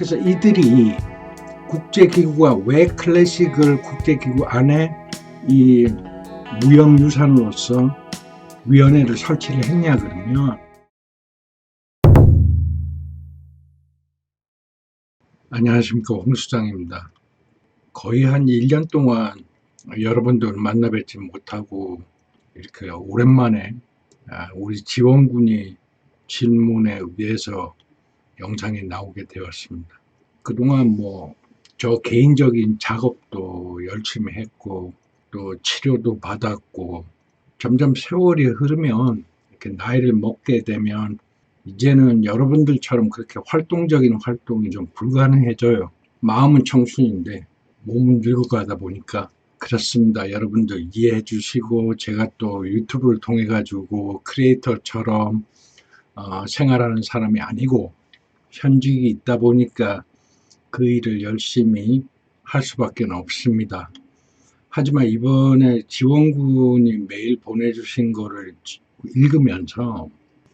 그래서 이들이 국제기구가 왜 클래식을 국제기구 안에 이 무형유산으로서 위원회를 설치를 했냐 그러면 안녕하십니까 홍수장입니다. 거의 한 1년 동안 여러분들 만나 뵙지 못하고 이렇게 오랜만에 아, 우리 지원군이 질문에 의해서 영상이 나오게 되었습니다. 그동안 뭐 저 개인적인 작업도 열심히 했고 또 치료도 받았고 점점 세월이 흐르면 이렇게 나이를 먹게 되면 이제는 여러분들처럼 그렇게 활동적인 활동이 좀 불가능해져요. 마음은 청춘인데 몸은 늙어가다 보니까 그렇습니다. 여러분들 이해해 주시고 제가 또 유튜브를 통해 가지고 크리에이터처럼 어, 생활하는 사람이 아니고 현직이 있다 보니까 그 일을 열심히 할 수밖에 없습니다. 하지만 이번에 지원군이 메일 보내주신 거를 지- 읽으면서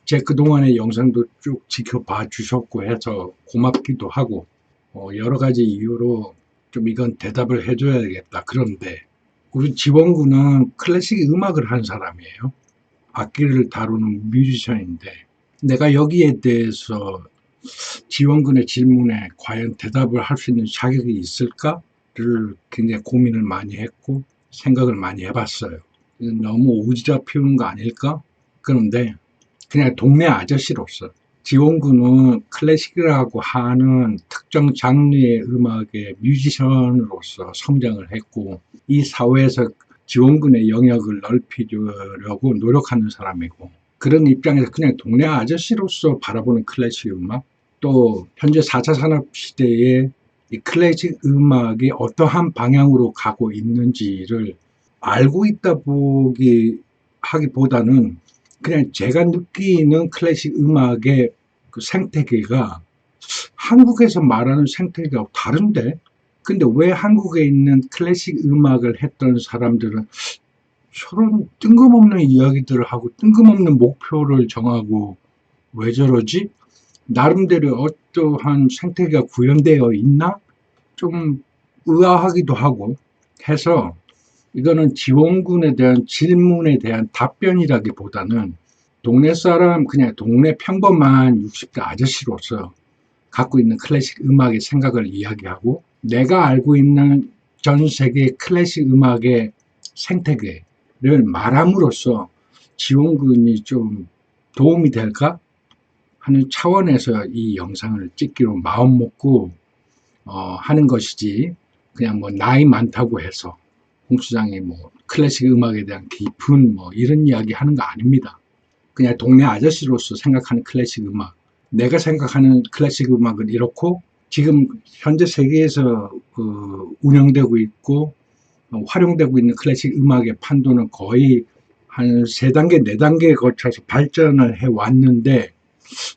제 그동안의 영상도 쭉 지켜봐 주셨고 해서 고맙기도 하고 어, 여러 가지 이유로 좀 이건 대답을 해줘야겠다. 그런데 우리 지원군은 클래식 음악을 한 사람이에요. 악기를 다루는 뮤지션인데 내가 여기에 대해서 지원군의 질문에 과연 대답을 할 수 있는 자격이 있을까를 굉장히 고민을 많이 했고 생각을 많이 해봤어요. 너무 오지랖 피우는 거 아닐까? 그런데 그냥 동네 아저씨로서 지원군은 클래식이라고 하는 특정 장르의 음악의 뮤지션으로서 성장을 했고 이 사회에서 지원군의 영역을 넓히려고 노력하는 사람이고 그런 입장에서 그냥 동네 아저씨로서 바라보는 클래식 음악 또 현재 4차 산업 시대에 이 클래식 음악이 어떠한 방향으로 가고 있는지를 알고 있다 보기 하기보다는 그냥 제가 느끼는 클래식 음악의 그 생태계가 한국에서 말하는 생태계가 다른데 근데 왜 한국에 있는 클래식 음악을 했던 사람들은 저런 뜬금없는 이야기들을 하고 뜬금없는 목표를 정하고 왜 저러지? 나름대로 어떠한 생태계가 구현되어 있나? 좀 의아하기도 하고 해서 이거는 지원군에 대한 질문에 대한 답변이라기보다는 동네 사람 그냥 동네 평범한 60대 아저씨로서 갖고 있는 클래식 음악의 생각을 이야기하고 내가 알고 있는 전 세계 클래식 음악의 생태계를 말함으로써 지원군이 좀 도움이 될까 하는 차원에서 이 영상을 찍기로 마음 먹고 어, 하는 것이지 그냥 뭐 나이 많다고 해서 홍수장이 뭐 클래식 음악에 대한 깊은 뭐 이런 이야기 하는 거 아닙니다. 그냥 동네 아저씨로서 생각하는 클래식 음악. 내가 생각하는 클래식 음악은 이렇고 지금 현재 세계에서 그 운영되고 있고 어, 활용되고 있는 클래식 음악의 판도는 거의 한 세 단계, 네 단계에 거쳐서 발전을 해 왔는데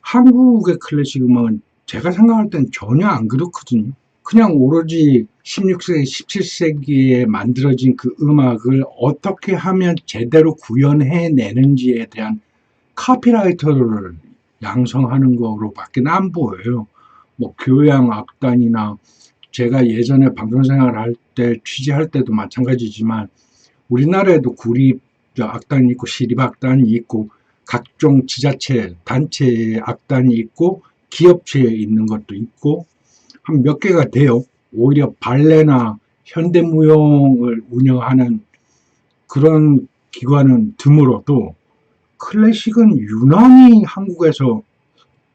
한국의 클래식 음악은 제가 생각할 땐 전혀 안 그렇거든요. 그냥 오로지 16세기, 17세기에 만들어진 그 음악을 어떻게 하면 제대로 구현해내는지에 대한 카피라이터를 양성하는 거로밖에 안 보여요. 뭐 교양 악단이나 제가 예전에 방송 생활할 때 취재할 때도 마찬가지지만 우리나라에도 구립 악단이 있고 시립 악단이 있고 각종 지자체 단체의 악단이 있고 기업체에 있는 것도 있고 한 몇 개가 돼요. 오히려 발레나 현대무용을 운영하는 그런 기관은 드물어도 클래식은 유난히 한국에서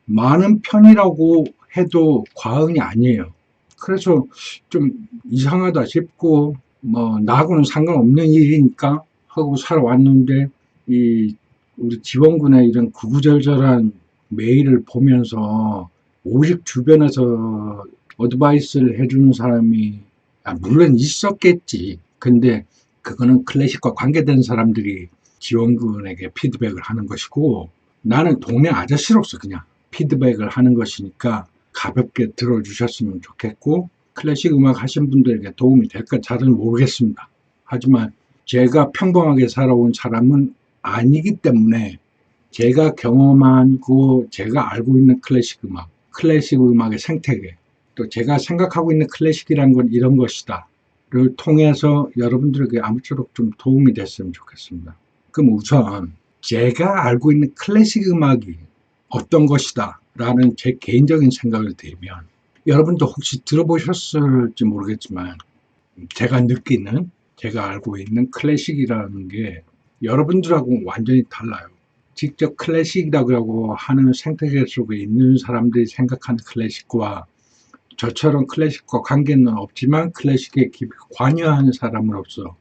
많은 편이라고 해도 과언이 아니에요. 그래서 좀 이상하다 싶고 뭐 나하고는 상관없는 일이니까 하고 살아왔는데 이 우리 지원군의 이런 구구절절한 메일을 보면서 오직 주변에서 어드바이스를 해주는 사람이 아, 물론 있었겠지. 근데 그거는 클래식과 관계된 사람들이 지원군에게 피드백을 하는 것이고 나는 동네 아저씨로서 그냥 피드백을 하는 것이니까 가볍게 들어주셨으면 좋겠고 클래식 음악 하신 분들에게 도움이 될까 잘은 모르겠습니다. 하지만 제가 평범하게 살아온 사람은 아니기 때문에 제가 경험하고 제가 알고 있는 클래식 음악, 클래식 음악의 생태계 또 제가 생각하고 있는 클래식이란 건 이런 것이다. 를 통해서 여러분들에게 아무쪼록 좀 도움이 됐으면 좋겠습니다. 그럼 우선 제가 알고 있는 클래식 음악이 어떤 것이다 라는 제 개인적인 생각을 드리면 여러분도 혹시 들어보셨을지 모르겠지만 제가 느끼는 제가 알고 있는 클래식이라는 게 여러분들하고 완전히 달라요. 직접 클래식이라고 하는 생태계 속에 있는 사람들이 생각하는 클래식과 저처럼 클래식과 관계는 없지만 클래식에 깊이 관여하는 사람으로서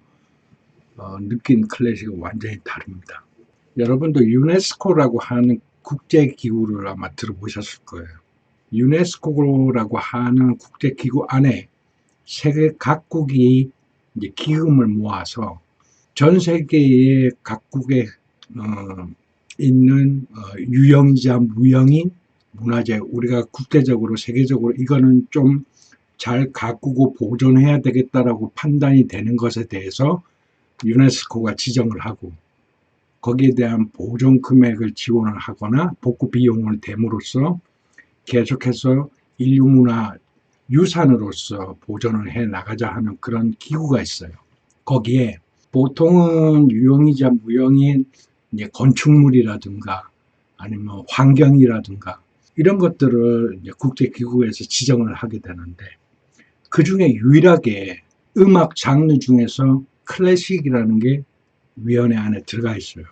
어, 느낀 클래식은 완전히 다릅니다. 여러분도 유네스코라고 하는 국제기구를 아마 들어보셨을 거예요. 유네스코라고 하는 국제기구 안에 세계 각국이 기금을 모아서 전 세계의 각국에 어, 있는 어, 유형이자 무형인 문화재 우리가 국제적으로 세계적으로 이거는 좀 잘 가꾸고 보존해야 되겠다라고 판단이 되는 것에 대해서 유네스코가 지정을 하고 거기에 대한 보존 금액을 지원을 하거나 복구 비용을 댐으로써 계속해서 인류 문화 유산으로서 보존을 해 나가자 하는 그런 기구가 있어요. 거기에 보통은 유형이자 무형인 이제 건축물이라든가 아니면 환경이라든가 이런 것들을 국제기구에서 지정을 하게 되는데 그 중에 유일하게 음악 장르 중에서 클래식이라는 게 위원회 안에 들어가 있어요.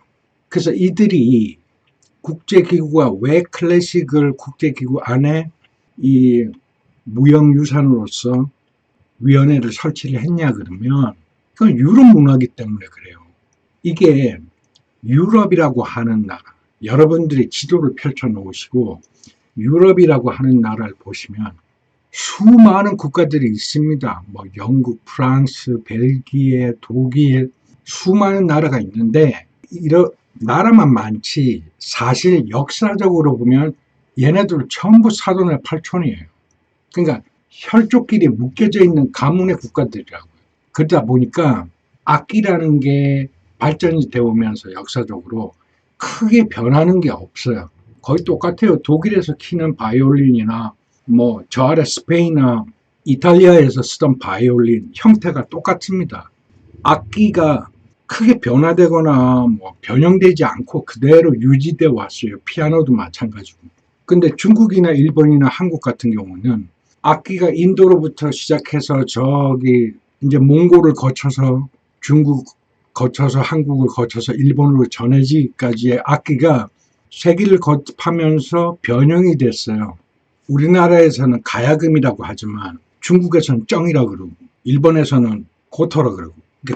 그래서 이들이 국제기구가 왜 클래식을 국제기구 안에 이 무형유산으로서 위원회를 설치를 했냐 그러면 그건 유럽 문화기 때문에 그래요. 이게 유럽이라고 하는 나라, 여러분들이 지도를 펼쳐 놓으시고 유럽이라고 하는 나라를 보시면 수많은 국가들이 있습니다. 뭐 영국, 프랑스, 벨기에, 독일 수많은 나라가 있는데 이런 나라만 많지 사실 역사적으로 보면 얘네들 전부 사돈의 팔촌이에요. 그러니까 혈족끼리 묶여져 있는 가문의 국가들이라고요. 그러다 보니까 악기라는 게 발전이 되어 오면서 역사적으로 크게 변하는 게 없어요. 거의 똑같아요. 독일에서 키는 바이올린이나 뭐 저 아래 스페인이나 이탈리아에서 쓰던 바이올린 형태가 똑같습니다. 악기가 크게 변화되거나 뭐 변형되지 않고 그대로 유지되어 왔어요. 피아노도 마찬가지고. 근데 중국이나 일본이나 한국 같은 경우는 악기가 인도로부터 시작해서 저기 이제 몽골을 거쳐서 중국 거쳐서 한국을 거쳐서 일본으로 전해지기까지의 악기가 세기를 거듭하면서 변형이 됐어요. 우리나라에서는 가야금이라고 하지만 중국에서는 쩡이라고 그러고 일본에서는 고토라고 그러고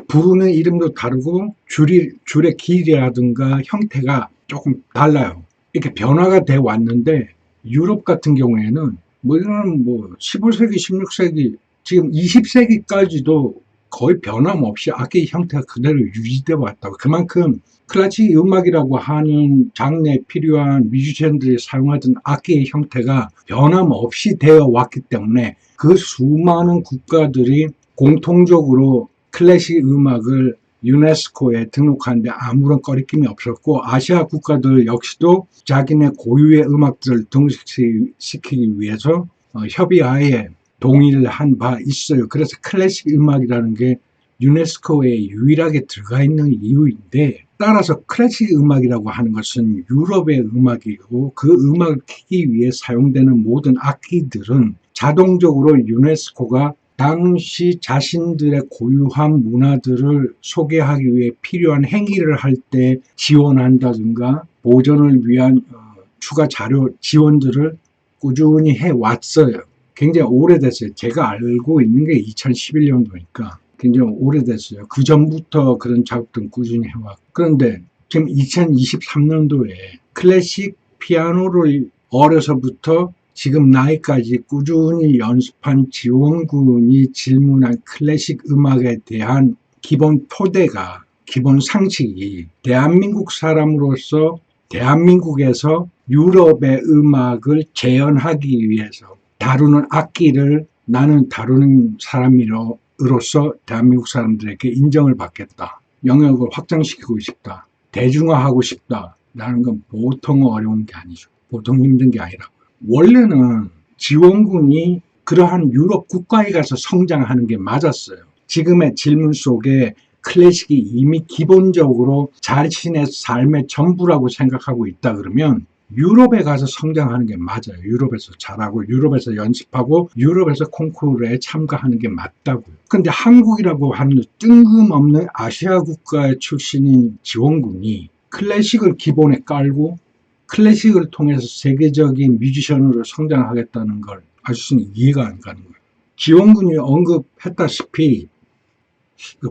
부르는 이름도 다르고 줄이, 줄의 길이라든가 형태가 조금 달라요. 이렇게 변화가 돼 왔는데 유럽 같은 경우에는 뭐 이런 뭐 15세기, 16세기, 지금 20세기까지도 거의 변함없이 악기 형태가 그대로 유지되어 왔다고. 그만큼 클래식 음악이라고 하는 장르에 필요한 뮤지션들이 사용하던 악기의 형태가 변함없이 되어 왔기 때문에 그 수많은 국가들이 공통적으로 클래식 음악을 유네스코에 등록하는데 아무런 꺼리낌이 없었고 아시아 국가들 역시도 자기네 고유의 음악들을 등록시키기 위해서 어, 협의하에 동의를 한바 있어요. 그래서 클래식 음악이라는 게 유네스코에 유일하게 들어가 있는 이유인데 따라서 클래식 음악이라고 하는 것은 유럽의 음악이고 그 음악을 키기 위해 사용되는 모든 악기들은 자동적으로 유네스코가 당시 자신들의 고유한 문화들을 소개하기 위해 필요한 행위를 할 때 지원한다든가 보존을 위한 어, 추가 자료 지원들을 꾸준히 해 왔어요. 굉장히 오래됐어요. 제가 알고 있는 게 2011년도니까 굉장히 오래됐어요. 그 전부터 그런 작업들은 꾸준히 해왔고. 그런데 지금 2023년도에 클래식 피아노를 어려서부터 지금 나이까지 꾸준히 연습한 지원군이 질문한 클래식 음악에 대한 기본 토대가, 기본 상식이 대한민국 사람으로서 대한민국에서 유럽의 음악을 재현하기 위해서 다루는 악기를 나는 다루는 사람으로서 대한민국 사람들에게 인정을 받겠다. 영역을 확장시키고 싶다. 대중화하고 싶다. 라는 건 보통 어려운 게 아니죠. 보통 힘든 게 아니라. 원래는 지원군이 그러한 유럽 국가에 가서 성장하는 게 맞았어요. 지금의 질문 속에 클래식이 이미 기본적으로 자신의 삶의 전부라고 생각하고 있다 그러면 유럽에 가서 성장하는 게 맞아요. 유럽에서 잘하고 유럽에서 연습하고 유럽에서 콩쿠르에 참가하는 게 맞다고요. 근데 한국이라고 하는 뜬금없는 아시아 국가의 출신인 지원군이 클래식을 기본에 깔고 클래식을 통해서 세계적인 뮤지션으로 성장하겠다는 걸 아저씨는 이해가 안 가는 거예요. 지원군이 언급했다시피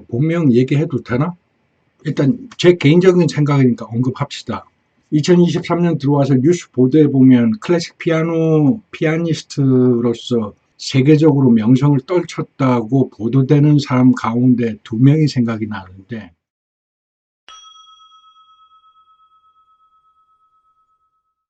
본명 얘기해도 되나? 일단 제 개인적인 생각이니까 언급합시다. 2023년 들어와서 뉴스 보도에 보면 클래식 피아노 피아니스트로서 세계적으로 명성을 떨쳤다고 보도되는 사람 가운데 두 명이 생각이 나는데